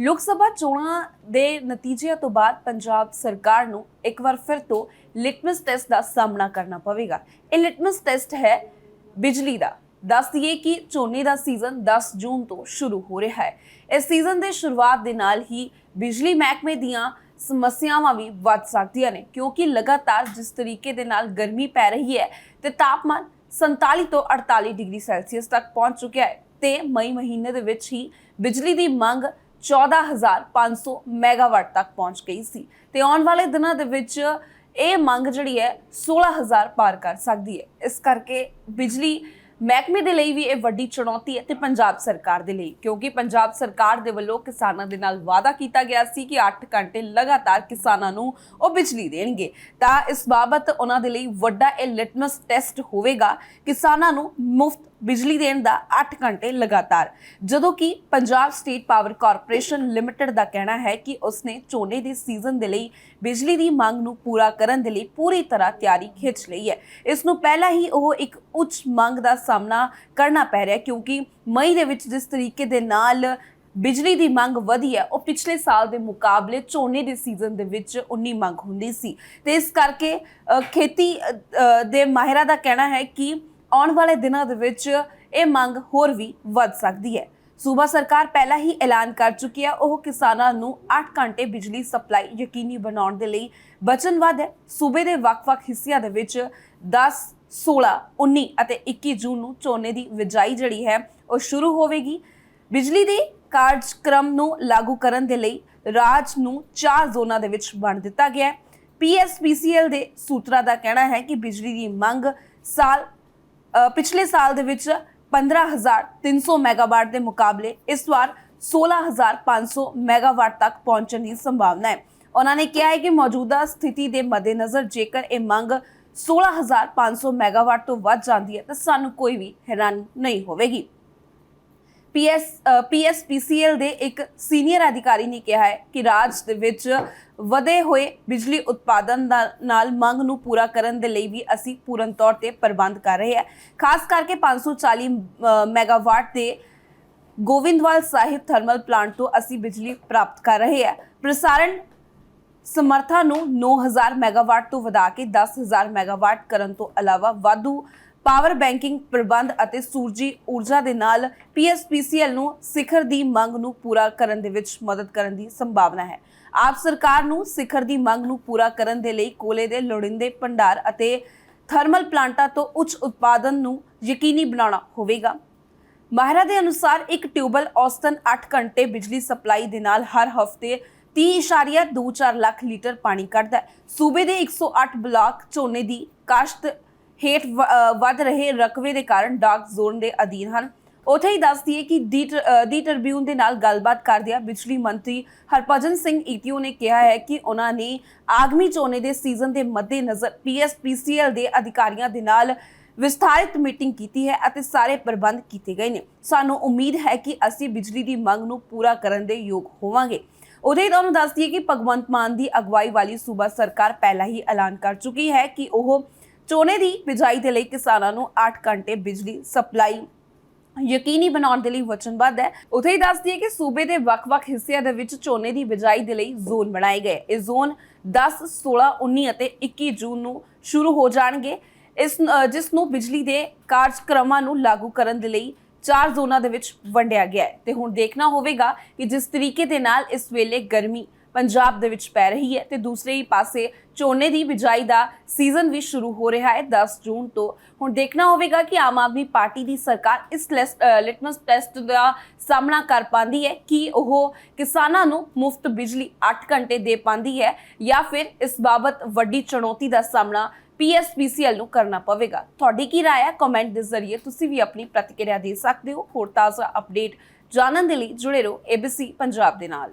ਲੋਕ ਸਭਾ ਚੋਣਾਂ ਦੇ ਨਤੀਜਿਆਂ ਤੋਂ ਬਾਅਦ ਪੰਜਾਬ ਸਰਕਾਰ ਨੂੰ ਇੱਕ ਵਾਰ ਫਿਰ ਤੋਂ ਲਿਟਮਸ ਟੈਸਟ ਦਾ ਸਾਹਮਣਾ ਕਰਨਾ ਪਵੇਗਾ। ਇਹ ਲਿਟਮਸ ਟੈਸਟ ਹੈ ਬਿਜਲੀ ਦਾ। ਦੱਸ ਦਈਏ ਕਿ ਝੋਨੇ ਦਾ ਸੀਜ਼ਨ 10 ਜੂਨ ਤੋਂ ਸ਼ੁਰੂ ਹੋ ਰਿਹਾ ਹੈ। ਇਸ ਸੀਜ਼ਨ ਦੇ ਸ਼ੁਰੂਆਤ ਦੇ ਨਾਲ ਹੀ ਬਿਜਲੀ ਮਹਿਕਮੇ ਦੀਆਂ ਸਮੱਸਿਆਵਾਂ ਵੀ ਵੱਧ ਸਕਦੀਆਂ ਨੇ, ਕਿਉਂਕਿ ਲਗਾਤਾਰ ਜਿਸ ਤਰੀਕੇ ਦੇ ਨਾਲ ਗਰਮੀ ਪੈ ਰਹੀ ਹੈ ਤੇ ਤਾਪਮਾਨ 47 ਤੋਂ 48 ਡਿਗਰੀ ਸੈਲਸੀਅਸ ਤੱਕ ਪਹੁੰਚ ਚੁੱਕਿਆ ਹੈ ਤੇ ਮਈ ਮਹੀਨੇ ਦੇ ਵਿੱਚ ਹੀ ਬਿਜਲੀ ਦੀ ਮੰਗ 14500 ਮੈਗਾਵਾਟ ਤੱਕ ਪਹੁੰਚ ਗਈ ਸੀ। ਤੇ ਆਉਣ ਵਾਲੇ ਦਿਨਾਂ ਦੇ ਵਿੱਚ ਇਹ ਮੰਗ ਜਿਹੜੀ ਹੈ 16000 ਪਾਰ ਕਰ ਸਕਦੀ ਹੈ। ਇਸ ਕਰਕੇ ਬਿਜਲੀ ਮਹਿਕਮੇ ਦੇ ਲਈ ਵੀ ਇਹ ਵੱਡੀ ਚੁਣੌਤੀ ਹੈ ਤੇ ਪੰਜਾਬ ਸਰਕਾਰ ਦੇ ਲਈ, ਕਿਉਂਕਿ ਪੰਜਾਬ ਸਰਕਾਰ ਦੇ ਵੱਲੋਂ ਕਿਸਾਨਾਂ ਦੇ ਨਾਲ ਵਾਅਦਾ ਕੀਤਾ ਗਿਆ ਸੀ ਕਿ 8 ਘੰਟੇ ਲਗਾਤਾਰ ਕਿਸਾਨਾਂ ਨੂੰ ਉਹ ਬਿਜਲੀ ਦੇਣਗੇ। ਤਾਂ ਇਸ ਬਾਬਤ ਉਹਨਾਂ ਦੇ ਲਈ ਵੱਡਾ ਇਹ ਲਿਟਮਸ ਟੈਸਟ ਹੋਵੇਗਾ। ਕਿਸਾਨਾਂ ਨੂੰ ਮੁਫਤ ਬਿਜਲੀ ਦੇਣ ਦਾ 8 ਘੰਟੇ ਲਗਾਤਾਰ। ਜਦੋਂ ਕਿ Punjab state power corporation limited ਦਾ ਕਹਿਣਾ ਹੈ ਕਿ ਉਸਨੇ ਝੋਨੇ ਦੇ ਸੀਜ਼ਨ ਦੇ ਲਈ ਬਿਜਲੀ ਦੀ ਮੰਗ ਨੂੰ ਪੂਰਾ ਕਰਨ ਦੇ ਲਈ ਪੂਰੀ ਤਰ੍ਹਾਂ ਤਿਆਰੀ ਖਿੱਚ ਲਈ ਹੈ। ਇਸ ਨੂੰ ਪਹਿਲਾਂ ਹੀ ਉਹ ਇੱਕ ਉੱਚ ਮੰਗ ਦਾ ਸਾਹਮਣਾ ਕਰਨਾ ਪੈ ਰਿਹਾ ਕਿਉਂਕਿ ਮਈ ਦੇ ਵਿੱਚ ਜਿਸ ਤਰੀਕੇ ਦੇ ਨਾਲ ਬਿਜਲੀ ਦੀ ਮੰਗ ਵਧੀ ਹੈ, ਉਹ ਪਿਛਲੇ ਸਾਲ ਦੇ ਮੁਕਾਬਲੇ ਝੋਨੇ ਦੇ ਸੀਜ਼ਨ ਦੇ ਵਿੱਚ ਉਨੀ ਮੰਗ ਹੁੰਦੀ ਸੀ। ਤੇ ਇਸ ਕਰਕੇ ਖੇਤੀ ਦੇ ਮਾਹਿਰਾਂ ਦਾ ਕਹਿਣਾ ਹੈ ਕਿ ਆਉਣ ਵਾਲੇ ਦਿਨਾਂ ਦੇ ਵਿੱਚ ਇਹ ਮੰਗ ਹੋਰ ਵੀ ਵੱਧ ਸਕਦੀ ਹੈ। ਸੂਬਾ ਸਰਕਾਰ ਪਹਿਲਾਂ ਹੀ ਐਲਾਨ ਕਰ ਚੁੱਕੀ ਹੈ, ਉਹ ਕਿਸਾਨਾਂ ਨੂੰ 8 ਘੰਟੇ ਬਿਜਲੀ ਸਪਲਾਈ ਯਕੀਨੀ ਬਣਾਉਣ ਦੇ ਲਈ ਵਚਨਬੱਧ ਹੈ। ਸੂਬੇ ਦੇ ਵੱਖ-ਵੱਖ ਹਿੱਸਿਆਂ ਦੇ ਵਿੱਚ 10 16 19 ਅਤੇ 21 ਜੂਨ ਨੂੰ ਝੋਨੇ ਦੀ ਬਿਜਾਈ ਜਿਹੜੀ ਹੈ, ਉਹ ਸ਼ੁਰੂ ਹੋਵੇਗੀ। ਬਿਜਲੀ ਦੇ ਕਾਰਜਕ੍ਰਮ ਨੂੰ ਲਾਗੂ ਕਰਨ ਦੇ ਲਈ ਰਾਜ ਨੂੰ ਚਾਰ ਜ਼ੋਨਾਂ ਦੇ ਵਿੱਚ ਵੰਡ ਦਿੱਤਾ ਗਿਆ ਹੈ। ਪੀਐਸਪੀਸੀਐਲ ਦੇ ਸੂਤਰਾਂ ਦਾ ਕਹਿਣਾ ਹੈ ਕਿ ਬਿਜਲੀ ਦੀ ਮੰਗ ਸਾਲ ਪਿਛਲੇ ਸਾਲ ਦੇ ਵਿੱਚ 15300 ਮੈਗਾਵਾਟ ਦੇ ਮੁਕਾਬਲੇ ਇਸ ਵਾਰ 16500 ਮੈਗਾਵਾਟ ਤੱਕ ਪਹੁੰਚਣ ਦੀ ਸੰਭਾਵਨਾ ਹੈ। ਉਹਨਾਂ ਨੇ ਕਿਹਾ ਹੈ ਕਿ ਮੌਜੂਦਾ ਸਥਿਤੀ ਦੇ ਮੱਦੇਨਜ਼ਰ ਜੇਕਰ ਇਹ ਮੰਗ 16500 ਮੈਗਾਵਾਟ ਤੋਂ ਵੱਧ ਜਾਂਦੀ ਹੈ ਤਾਂ ਸਾਨੂੰ ਕੋਈ ਵੀ ਹੈਰਾਨੀ ਨਹੀਂ ਹੋਵੇਗੀ। ਪੀਐਸ ਪੀਐਸਪੀਸੀਐਲ ਦੇ ਇੱਕ ਸੀਨੀਅਰ ਅਧਿਕਾਰੀ ਨੇ ਕਿਹਾ ਹੈ ਕਿ ਰਾਜ ਦੇ ਵਿੱਚ ਵਧੇ ਹੋਏ ਬਿਜਲੀ ਉਤਪਾਦਨ ਦਾ ਨਾਲ ਮੰਗ ਨੂੰ ਪੂਰਾ ਕਰਨ ਦੇ ਲਈ ਵੀ ਅਸੀਂ ਪੂਰਨ ਤੌਰ ਤੇ ਪ੍ਰਬੰਧ ਕਰ ਰਹੇ ਹਾਂ। ਖਾਸ ਕਰਕੇ 540 ਅ, ਮੈਗਾਵਾਟ ਦੇ ਗੋਵਿੰਦਵਾਲ ਸਾਹਿਬ ਥਰਮਲ ਪਲਾਂਟ ਤੋਂ ਅਸੀਂ ਬਿਜਲੀ ਪ੍ਰਾਪਤ ਕਰ ਰਹੇ ਹਾਂ। ਪ੍ਰਸਾਰਣ ਸਮਰੱਥਾ ਨੂੰ 9000 ਮੈਗਾਵਾਟ ਤੋਂ ਵਧਾ ਕੇ 10000 ਮੈਗਾਵਾਟ ਕਰਨ ਤੋਂ ਇਲਾਵਾ ਵਾਧੂ ਪਾਵਰ ਬੈਂਕਿੰਗ ਪ੍ਰਬੰਧ ਅਤੇ ਸੂਰਜੀ ਊਰਜਾ ਦੇ ਨਾਲ ਪੀਐਸਪੀਸੀਐਲ ਨੂੰ ਸਿਖਰ ਦੀ ਮੰਗ ਨੂੰ ਪੂਰਾ ਕਰਨ ਦੇ ਵਿੱਚ ਮਦਦ ਕਰਨ ਦੀ ਸੰਭਾਵਨਾ ਹੈ। ਆਪ ਸਰਕਾਰ ਨੂੰ ਸਿਖਰ ਦੀ ਮੰਗ ਨੂੰ ਪੂਰਾ ਕਰਨ ਦੇ ਲਈ ਕੋਲੇ ਦੇ ਲੋੜਿੰਦੇ ਭੰਡਾਰ ਅਤੇ ਥਰਮਲ ਪਲਾਂਟਾਂ ਤੋਂ ਉੱਚ ਉਤਪਾਦਨ ਨੂੰ ਯਕੀਨੀ ਬਣਾਉਣਾ ਹੋਵੇਗਾ। ਮਾਹਿਰਾਂ ਦੇ ਅਨੁਸਾਰ ਇੱਕ ਟਿਊਬਲ ਔਸਤਨ 8 ਘੰਟੇ ਬਿਜਲੀ ਸਪਲਾਈ ਦੇ ਨਾਲ ਹਰ ਹਫ਼ਤੇ 30.24 ਲੱਖ ਲੀਟਰ ਪਾਣੀ ਕੱਢਦਾ ਹੈ। ਸੂਬੇ ਦੇ 108 ਬਲਾਕ ਝੋਨੇ ਦੀ ਕਾਸ਼ਤ ਹੇਠ ਵੱਧ ਰਹੇ ਰਕਵੇ ਦੇ ਕਾਰਨ ਡਾਰਕ ਜ਼ੋਨ ਦੇ ਅਧੀਨ ਹਨ। ਉਥੇ ਹੀ ਦੱਸ ਦਈਏ ਕਿ ਦੀ ਟ੍ਰਿਬਿਊਨ ਦੇ ਨਾਲ ਗੱਲਬਾਤ ਕਰਦਿਆਂ ਬਿਜਲੀ ਮੰਤਰੀ ਹਰਭਜਨ ਸਿੰਘ ਈਟੀਓ ਨੇ ਕਿਹਾ ਹੈ ਕਿ ਉਹਨਾਂ ਨੇ ਆਗਮੀ ਝੋਨੇ ਦੇ ਸੀਜ਼ਨ ਦੇ ਮੱਦੇਨਜ਼ਰ ਪੀਐਸਪੀਸੀਐਲ ਦੇ ਅਧਿਕਾਰੀਆਂ ਦੇ ਨਾਲ ਵਿਸਥਾਰਿਤ ਮੀਟਿੰਗ ਕੀਤੀ ਹੈ ਅਤੇ ਸਾਰੇ ਪ੍ਰਬੰਧ ਕੀਤੇ ਗਏ ਨੇ। ਸਾਨੂੰ ਉਮੀਦ ਹੈ ਕਿ ਅਸੀਂ ਬਿਜਲੀ ਦੀ ਮੰਗ ਨੂੰ ਪੂਰਾ ਕਰਨ ਦੇ ਯੋਗ ਹੋਵਾਂਗੇ। ਉਦੋਂ ਹੀ ਤੁਹਾਨੂੰ ਦੱਸ ਦਈਏ ਕਿ ਭਗਵੰਤ ਮਾਨ ਦੀ ਅਗਵਾਈ ਵਾਲੀ ਸੂਬਾ ਸਰਕਾਰ ਪਹਿਲਾਂ ਹੀ ਐਲਾਨ ਕਰ ਚੁੱਕੀ ਹੈ ਕਿ ਉਹ ਝੋਨੇ ਦੀ ਬਿਜਾਈ ਦੇ ਲਈ ਕਿਸਾਨਾਂ ਨੂੰ 8 ਘੰਟੇ ਬਿਜਲੀ ਸਪਲਾਈ ਯਕੀਨੀ ਬਣਾਉਣ ਦੇ ਲਈ ਵਚਨਬੱਧ ਹੈ। ਉਥੇ ਹੀ ਦੱਸਦੀ ਹੈ ਕਿ ਸੂਬੇ ਦੇ ਵੱਖ-ਵੱਖ ਹਿੱਸਿਆਂ ਦੇ ਵਿੱਚ ਝੋਨੇ ਦੀ ਬਿਜਾਈ ਦੇ ਲਈ ਜ਼ੋਨ ਬਣਾਏ ਗਏ। ਇਹ ਜ਼ੋਨ 10, 16, 19 ਅਤੇ 21 ਜੂਨ ਨੂੰ ਸ਼ੁਰੂ ਹੋ ਜਾਣਗੇ। ਇਸ ਜਿਸ ਨੂੰ ਬਿਜਲੀ ਦੇ ਕਾਰਜਕ੍ਰਮਾਂ ਨੂੰ ਲਾਗੂ ਕਰਨ ਦੇ ਲਈ ਚਾਰ ਜ਼ੋਨਾਂ ਦੇ ਵਿੱਚ ਵੰਡਿਆ ਗਿਆ ਹੈ। ਤੇ ਹੁਣ ਦੇਖਣਾ ਹੋਵੇਗਾ ਕਿ ਜਿਸ ਤਰੀਕੇ ਦੇ ਨਾਲ ਇਸ ਵੇਲੇ ਗਰਮੀ ਪੰਜਾਬ ਦੇ ਵਿੱਚ ਪੈ ਰਹੀ ਹੈ ਤੇ ਦੂਸਰੇ ਹੀ ਪਾਸੇ ਝੋਨੇ ਦੀ ਬਿਜਾਈ ਦਾ ਸੀਜ਼ਨ ਵੀ ਸ਼ੁਰੂ ਹੋ ਰਿਹਾ ਹੈ 10 ਜੂਨ ਤੋਂ। ਹੁਣ ਦੇਖਣਾ ਹੋਵੇਗਾ ਕਿ ਆਮ ਆਦਮੀ ਪਾਰਟੀ ਦੀ ਸਰਕਾਰ ਇਸ ਲਿਟਮਸ ਟੈਸਟ ਦਾ ਸਾਹਮਣਾ ਕਰ ਪਾਉਂਦੀ ਹੈ ਕਿ ਉਹ ਕਿਸਾਨਾਂ ਨੂੰ ਮੁਫਤ ਬਿਜਲੀ 8 ਘੰਟੇ ਦੇ ਪਾਉਂਦੀ ਹੈ ਜਾਂ ਫਿਰ ਇਸ ਬਾਬਤ ਵੱਡੀ ਚੁਣੌਤੀ ਦਾ ਸਾਹਮਣਾ ਪੀਐਸਪੀਸੀਐਲ ਨੂੰ ਕਰਨਾ ਪਵੇਗਾ। ਤੁਹਾਡੀ ਕੀ ਰਾਏ ਹੈ? ਕਮੈਂਟ ਦੇ ਜ਼ਰੀਏ ਤੁਸੀਂ ਵੀ ਆਪਣੀ ਪ੍ਰਤੀਕਿਰਿਆ ਦੇ ਸਕਦੇ ਹੋ। ਹੋਰ ਤਾਜ਼ਾ ਅਪਡੇਟ ਜਾਣਨ ਦੇ ਲਈ ਜੁੜੇ ਰਹੋ ABC ਪੰਜਾਬ ਦੇ ਨਾਲ।